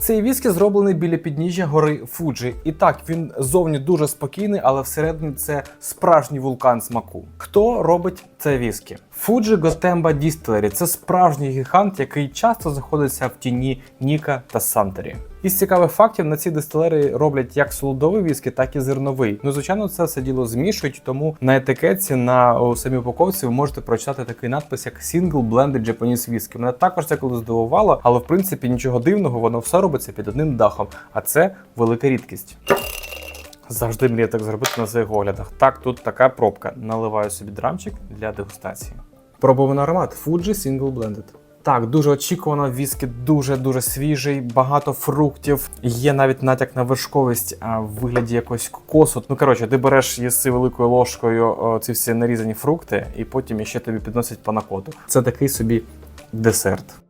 Цей віскі зроблений біля підніжжя гори Фуджі. І так, він зовні дуже спокійний, але всередині це справжній вулкан смаку. Хто робить це віскі? Fuji Gotemba Distillery – це справжній гігант, який часто знаходиться в тіні Ніка та Сантері. Із цікавих фактів на ці дистилери роблять як солодовий віскі, так і зерновий. Ну, звичайно, це все діло змішують, тому на етикетці на самій упаковці ви можете прочитати такий надпис, як Single Blended Japanese Whisky. Мене також це коли здивувало, але в принципі нічого дивного, воно все робиться під одним дахом, а це велика рідкість. Завжди мрію так зробити на своїх оглядах. Так, тут така пробка. Наливаю собі драмчик для дегустації. Пробований аромат Fuji Single Blended. Так, дуже очікувано, віскі дуже-дуже свіжий, багато фруктів. Є навіть натяк на вершковість а, в вигляді якогось кокосу. Ну коротше, ти береш їси великою ложкою о, ці всі нарізані фрукти, і потім ще тобі підносять панакоту. Це такий собі десерт.